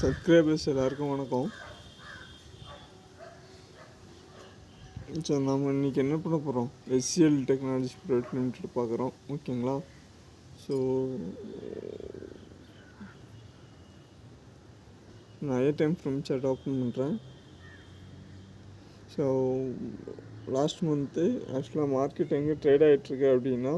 Subscribers எல்லாருக்கும் வணக்கம். So நம்ம இன்றைக்கி என்ன பண்ண போகிறோம் எஸ்சிஎல் டெக்னாலஜி ப்ரைவேட் லிமிடெட் பார்க்குறோம் ஓகேங்களா? ஸோ நான் a time from chart open பண்ணுறேன் ஸோ லாஸ்ட் மந்த்து ஆக்சுவலாக மார்க்கெட் எங்கே ட்ரேட் ஆகிட்டுருக்கு அப்படின்னா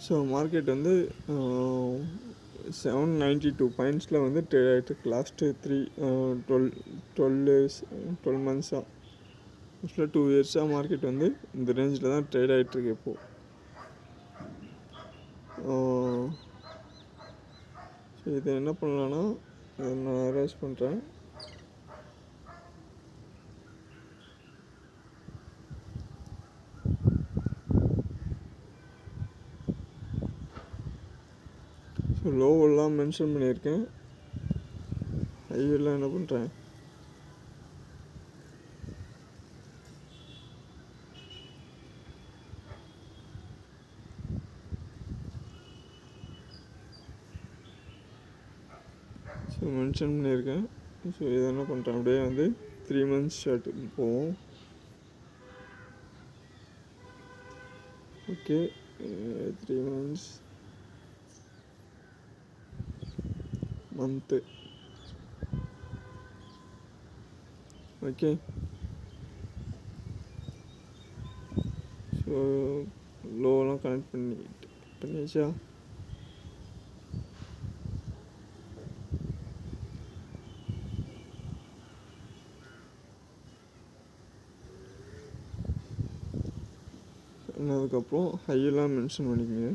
ஸோ மார்க்கெட் வந்து செவன் நைன்ட்டி டூ பாயிண்ட்ஸில் வந்து ட்ரேட் ஆகிட்டு last three twelve twelve years twelve மந்த்ஸாக ஆக்சுவலாக டூ இயர்ஸாக மார்க்கெட் வந்து இந்த ரேஞ்சில் தான் ட்ரேட் ஆகிட்டுருக்கு இப்போது ஸோ uh, இதை என்ன பண்ணலான்னா நான் அரேஞ்ச் பண்ணுறேன் ஸோ லோவெல்லாம் மென்ஷன் பண்ணியிருக்கேன். ஹையெல்லாம் என்ன பண்ணுறேன் ஸோ மென்ஷன் பண்ணியிருக்கேன். ஸோ இதை என்ன பண்ணுறேன் அப்படியே வந்து த்ரீ மந்த்ஸ் ஷர்ட் போவோம். Okay three months month okay so லோவெல்லாம் connect பண்ணி பண்ணியாச்சா அதுக்கப்புறம் ஹையெல்லாம் மென்ஷன் பண்ணிக்கங்க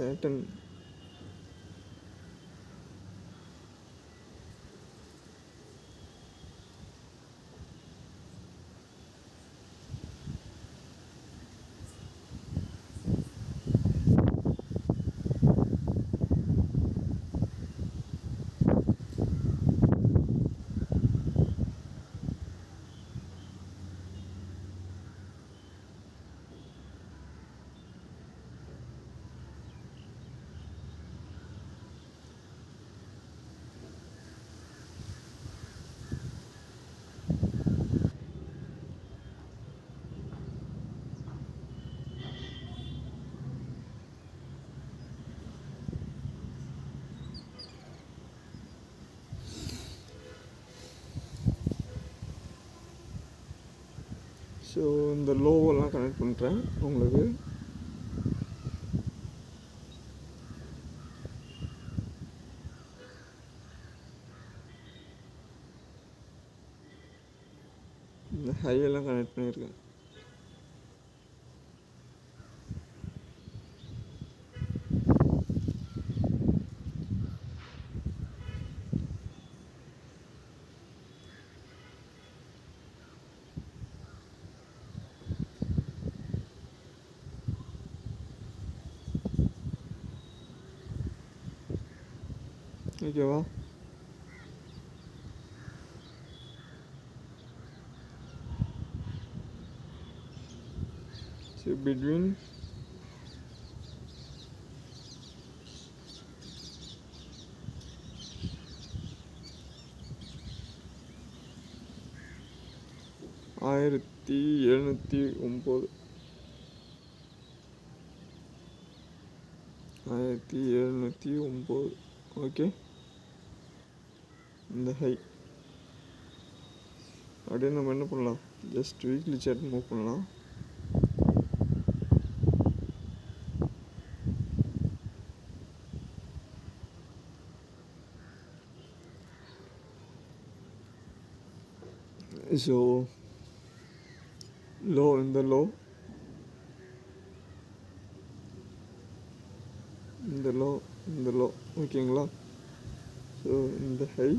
对，等。ஸோ இந்த லோவெல்லாம் கனெக்ட் பண்ணுறேன் உங்களுக்கு. இந்த ஹையெல்லாம் கனெக்ட் பண்ணியிருக்கேன் ஓகேவா so between ஆயிரத்தி எழுநூற்றி ஒம்பது ஆயிரத்தி எழுநூற்றி ஒம்பது ஓகே இந்த ஹை. அப்படியே நம்ம என்ன பண்ணலாம்? ஜஸ்ட் வீக்லி சார்ட் மூவ் பண்ணலாம். ஸோ லோ இந்த லோ இந்த லோ இந்த லோ ஓகேங்களா ஸோ இந்த ஹை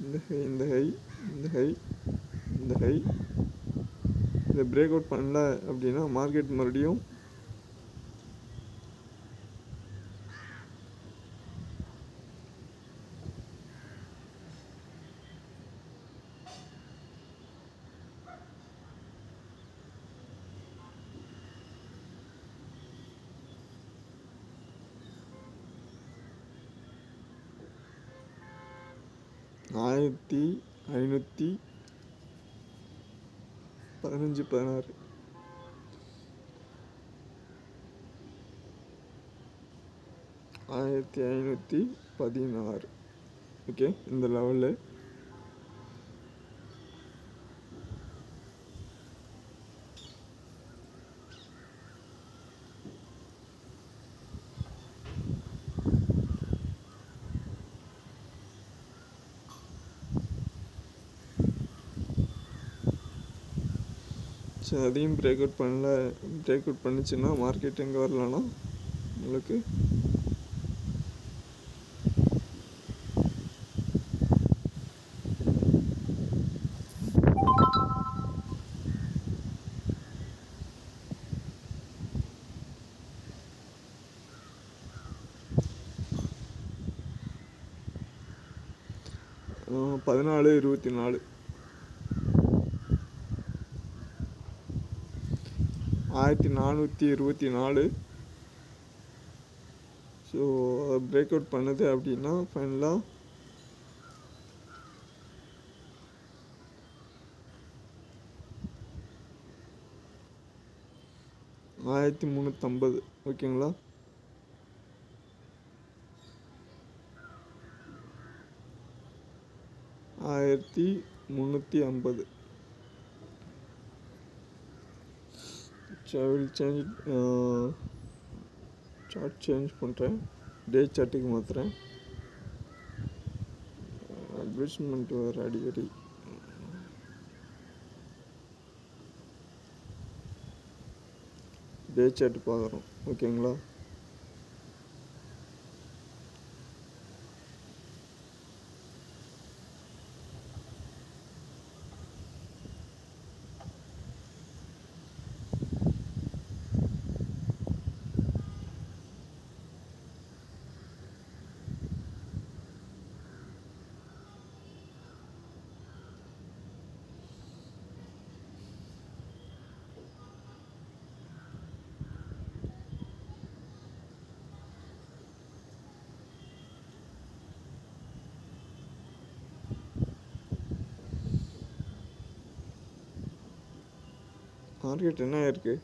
இந்த ஹை இந்த ஹை இந்த ஹை இந்த ஹை இதை பிரேக் அவுட் பண்ணல அப்படின்னா மார்க்கெட் மறுபடியும் ஆயிரத்தி ஐநூற்றி பதினஞ்சு பதினாறு. ஆயிரத்தி ஐநூற்றி பதினாறு. ஓகே இந்த லெவலில் அதையும் பிரேக் அவுட் பண்ணல. பிரேக் அவுட் பண்ணிச்சுன்னா மார்க்கெட் எங்கே வரலான்னா உங்களுக்கு? பதினாலு இருபத்தி நாலு. ஆயிரத்தி நானூற்றி இருபத்தி நாலு. ஸோ அதை பிரேக் அவுட் பண்ணுது அப்படின்னா ஃபைனலாக ஆயிரத்தி முந்நூற்றம்பது ஓகேங்களா? ஆயிரத்தி முந்நூற்றி ஐம்பது. வில் சேஞ்ச் சார்ட் சேஞ்ச் பண்ணுறேன் டே சார்ட்டுக்கு மாற்றுறேன் அட்வர்டைஸ்மெண்ட் வர அடிக்கடி. டே சார்ட் பார்க்குறோம். ஓகேங்களா மார்க்கெட் என்ன இருக்குது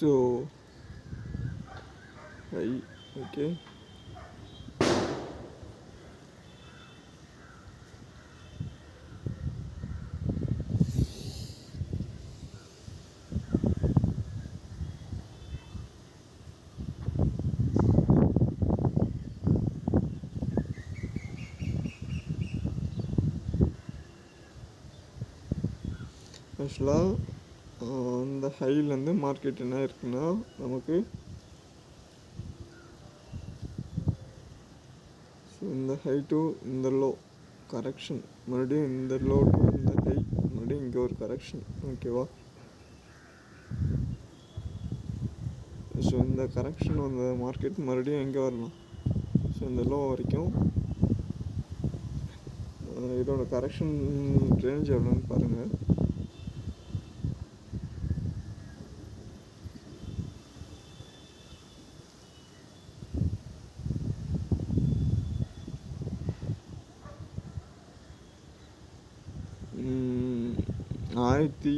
so I, okay. As அந்த ஹைலேருந்து மார்க்கெட் என்ன இருக்குன்னா நமக்கு ஸோ இந்த ஹை டு இந்த லோ கரெக்ஷன் மறுபடியும் இந்த லோ டு இந்த ஹை மறுபடியும் இங்கே ஒரு கரெக்ஷன் ஓகேவா ஸோ இந்த கரெக்ஷன் வந்த மார்க்கெட் மறுபடியும் எங்கே வரலாம்? ஸோ இந்த லோ வரைக்கும் இதோட கரெக்ஷன் ரேஞ்ச் எவ்வளோன்னு பாருங்கள் ஆயிரத்தி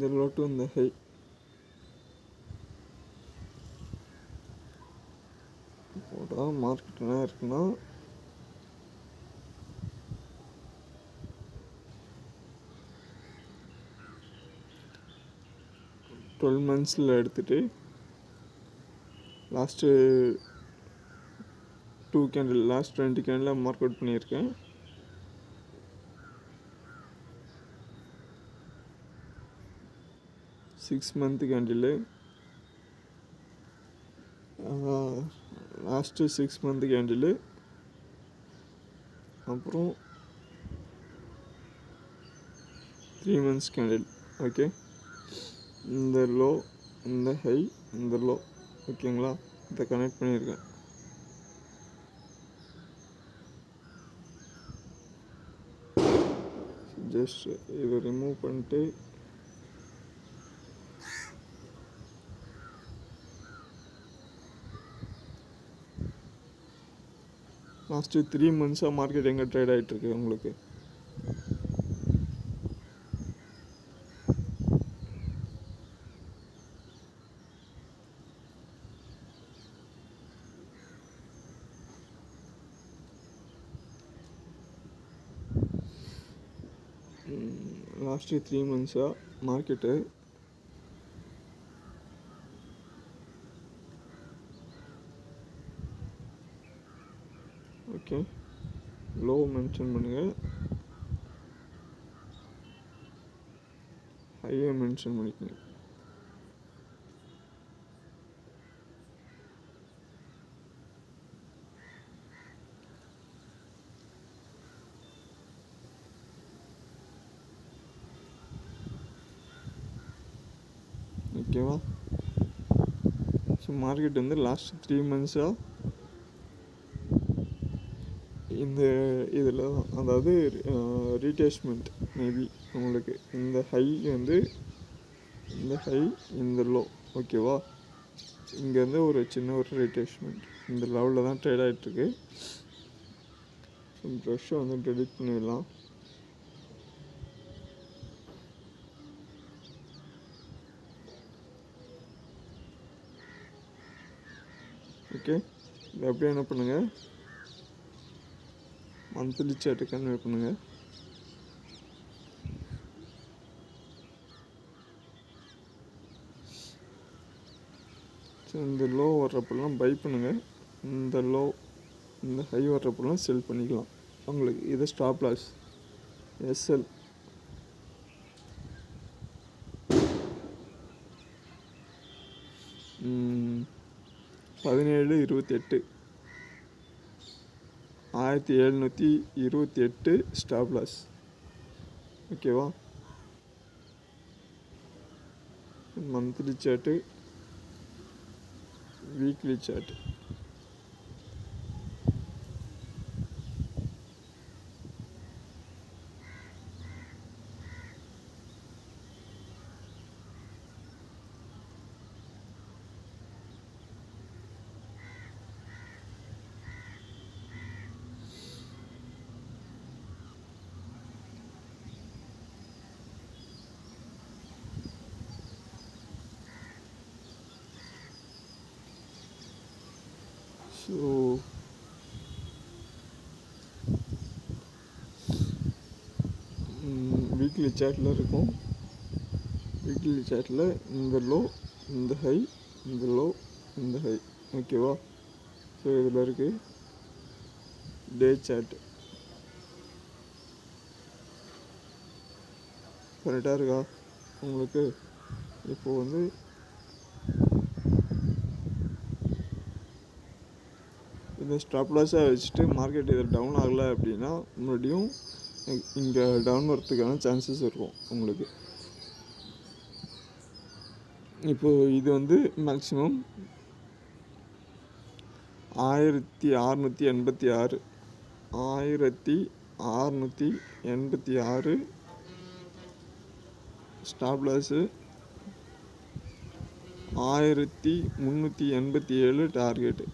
இந்த லோ டு இந்த ஹை. போட்டால் மார்க்கெட் என்ன இருக்குன்னா டுவெல் மந்த்ஸில் எடுத்துகிட்டு last two candle last twenty candle mark out பண்ணியிருக்கேன். சிக்ஸ் மந்த்துக்கு கேண்டில் லாஸ்ட்டு சிக்ஸ் மந்த்துக்கு கேண்டில் அப்புறம் த்ரீ மந்த்ஸ் கேண்டில் ஓகே இந்த லோ இந்த ஹை இந்த லோ ஓகேங்களா இதை கனெக்ட் பண்ணியிருக்கேன். ஜஸ்ட் இதை ரிமூவ் பண்ணிட்டு லாஸ்ட்டு த்ரீ மந்த்ஸாக மார்க்கெட் எங்கே ட்ரேட் ஆகிட்டுருக்கு உங்களுக்கு? லாஸ்ட்டு த்ரீ மந்த்ஸாக மார்க்கெட்டு ஓகே. லோ மென்ஷன் பண்ணுங்கள் ஹையை மென்ஷன் பண்ணிக்கோங்க. ஓகேவா ஸோ மார்க்கெட் வந்து லாஸ்ட் த்ரீ மந்த்ஸாக இந்த இதில் அதாவது ரீடேச்மெண்ட் மேபி உங்களுக்கு இந்த ஹை வந்து இந்த ஹை இந்த லோ ஓகேவா இங்கேருந்து ஒரு சின்ன ஒரு ரீடேச்மெண்ட் இந்த லெவலில் தான் ட்ரேட் ஆகிட்டுருக்கு ப்ரெஷ்ஷை வந்து டெலிட் பண்ணிடலாம். ஓகே இது அப்படியே என்ன பண்ணுங்கள் மந்த்லி சேட்டு கன்வே பண்ணுங்கள் ஸோ இந்த லோ வர்றப்பெல்லாம் பை பண்ணுங்கள் இந்த லோ இந்த ஹை வர்றப்பெல்லாம் செல் பண்ணிக்கலாம். உங்களுக்கு இது ஸ்டாப் லாஸ் எஸ்எல் பதினேழு இருபத்தி எட்டு ஆயிரத்தி எழுநூற்றி இருபத்தி எட்டு ஸ்டாப் லாஸ் ஓகேவா monthly chart weekly chart so weekly சேட்டில் இருக்கும். வீக்லி சேட்டில் இந்த லோ இந்த ஹை இந்த லோ இந்த ஹை ஓகேவா ஸோ இதில் இருக்குது டே சேட் கரெக்டாக இருக்கா? உங்களுக்கு இப்போ வந்து இந்த ஸ்டாப் லாஸாக வச்சுட்டு மார்க்கெட் இதில் டவுன் ஆகலை அப்படின்னா முன்னாடியும் இங்கே டவுன் வரத்துக்கான சான்சஸ் இருக்கும் உங்களுக்கு. இப்போது இது வந்து மேக்ஸிமம் ஆயிரத்தி அறநூற்றி எண்பத்தி ஆறு ஆயிரத்தி அறநூற்றி எண்பத்தி ஆறு ஸ்டாப்லாஸு ஆயிரத்தி முந்நூற்றி எண்பத்தி ஏழு டார்கெட்டு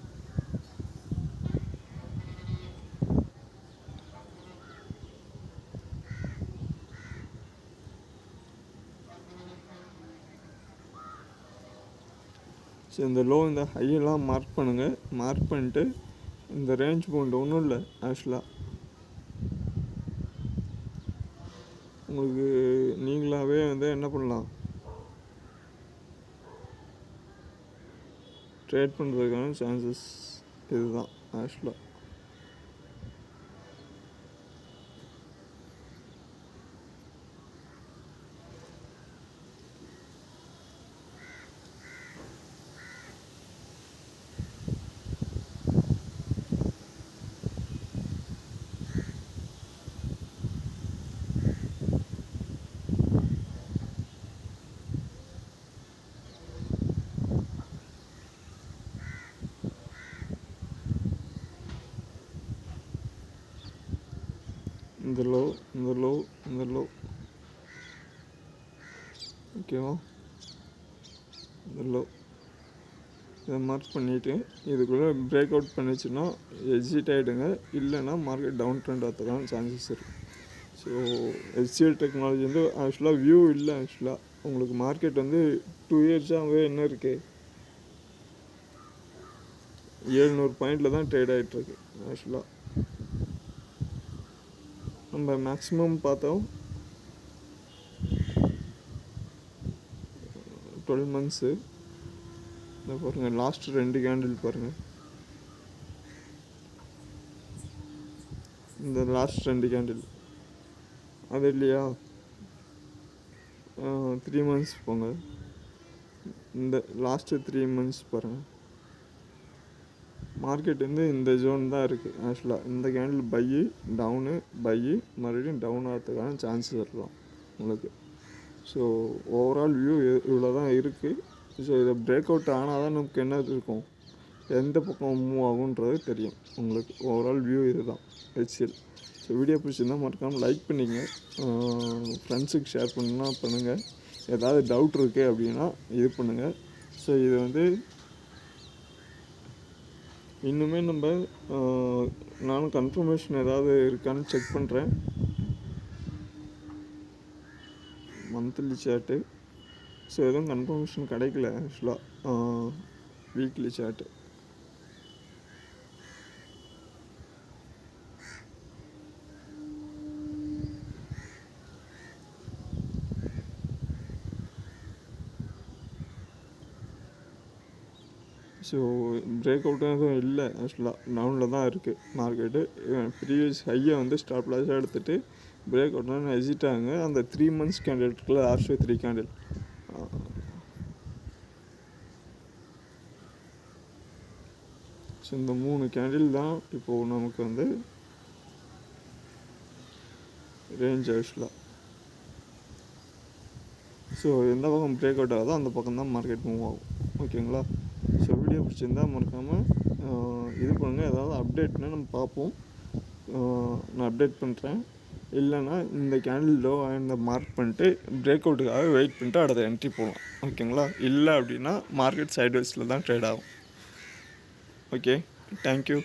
ஸோ இந்த லோ இந்த ஹையெல்லாம் மார்க் பண்ணுங்கள் மார்க் பண்ணிட்டு இந்த ரேஞ்ச் பவுண்ட் ஒன்றும் இல்லை ஆக்சுவலாக உங்களுக்கு நீங்களாகவே வந்து என்ன பண்ணலாம்? ட்ரேட் பண்ணுறதுக்கான சான்சஸ் இதுதான் ஆக்சுவலாக இந்த லோ இந்த லோ இந்த லோ ஓகேவா இந்த லோ இதை மார்க் பண்ணிவிட்டு இதுக்குள்ளே பிரேக் அவுட் பண்ணிச்சுன்னா எக்ஸிட் ஆகிடுங்க இல்லைன்னா மார்க்கெட் டவுன் ட்ரெண்ட் ஆகிறதுக்கான சான்சஸ் இருக்குது ஸோ ஹெச்சிஎல் டெக்னாலஜி வந்து ஆக்சுவலாக வியூ இல்லை ஆக்சுவலாக உங்களுக்கு மார்க்கெட் வந்து டூ இயர்ஸாகவே என்ன இருக்குது ஏழ்நூறு பாயிண்டில் தான் ட்ரேட் ஆகிட்டுருக்கு ஆக்சுவலாக நம்ம மேக்ஸிமம் பார்த்தோம். டுவெல் மந்த்ஸு இந்த பாருங்கள் லாஸ்ட் ரெண்டு கேண்டில் பாருங்கள் இந்த லாஸ்ட் ரெண்டு கேண்டில் அது இல்லையா? த்ரீ மந்த்ஸ் போங்க. இந்த லாஸ்ட்டு த்ரீ மந்த்ஸ் பாருங்கள் மார்க்கெட் வந்து இந்த ஜோன் தான் இருக்குது ஆக்சுவலாக இந்த கேண்டில் பையு டவுனு பையு மறுபடியும் டவுன் ஆகிறதுக்கான சான்சஸ் இருக்கலாம் உங்களுக்கு. ஸோ ஓவரால் வியூ இவ்வளோ தான் இருக்குது ஸோ இதை பிரேக் அவுட் ஆனால் தான் நமக்கு என்ன இருக்கும்? எந்த பக்கம் மூவ் ஆகுன்றது தெரியும். உங்களுக்கு ஓவரால் வியூ இது தான் ஹெச்சிஎல் ஸோ வீடியோ பிடிச்சிருந்தால் மறக்காமல் லைக் பண்ணிங்க. ஃப்ரெண்ட்ஸுக்கு ஷேர் பண்ணுன்னா பண்ணுங்கள் ஏதாவது டவுட் இருக்குது அப்படின்னா இது பண்ணுங்கள் ஸோ இது வந்து இன்னுமே நம்ம நானும் கன்ஃபர்மேஷன் ஏதாவது இருக்கான்னு செக் பண்ணுறேன் மந்த்லி சேட்டு ஸோ எதுவும் கன்ஃபர்மேஷன் கிடைக்கல ஆக்சுவலாக வீக்லி சேட்டு ஸோ பிரேக் அவுட்டும் எதுவும் இல்லை. ஆக்சுவலாக டவுனில் தான் இருக்குது மார்க்கெட்டு ப்ரீவியஸ் ஹையை வந்து ஸ்டாப் லாஸாக எடுத்துகிட்டு பிரேக் அவுட்லாம் எசிட்டாங்க அந்த த்ரீ மந்த்ஸ் கேண்டில் ஆர்ஷோ த்ரீ கேண்டில் ஸோ இந்த மூணு கேண்டில் தான் இப்போது நமக்கு வந்து ரேஞ்ச் ஆக்சுவலாக ஸோ எந்த பக்கம் பிரேக் அவுட் ஆகுதோ அந்த பக்கம் தான் மார்க்கெட் மூவ் ஆகும். ஓகேங்களா ஸோ வீடியோ பிடிச்சிருந்தால் மறக்காமல் இது பண்ணுங்கள் ஏதாவது அப்டேட்னா நம்ம பார்ப்போம். நான் அப்டேட் பண்ணுறேன் இல்லைன்னா இந்த கேண்டில் லோ இந்த மார்க் பண்ணிட்டு பிரேக் அவுட்டுக்காக வெயிட் பண்ணிட்டு அடுத்த என்ட்ரி போகலாம் ஓகேங்களா இல்லை அப்படின்னா மார்க்கெட் சைட்வைஸில் தான் ட்ரேட் ஆகும். Okay thank you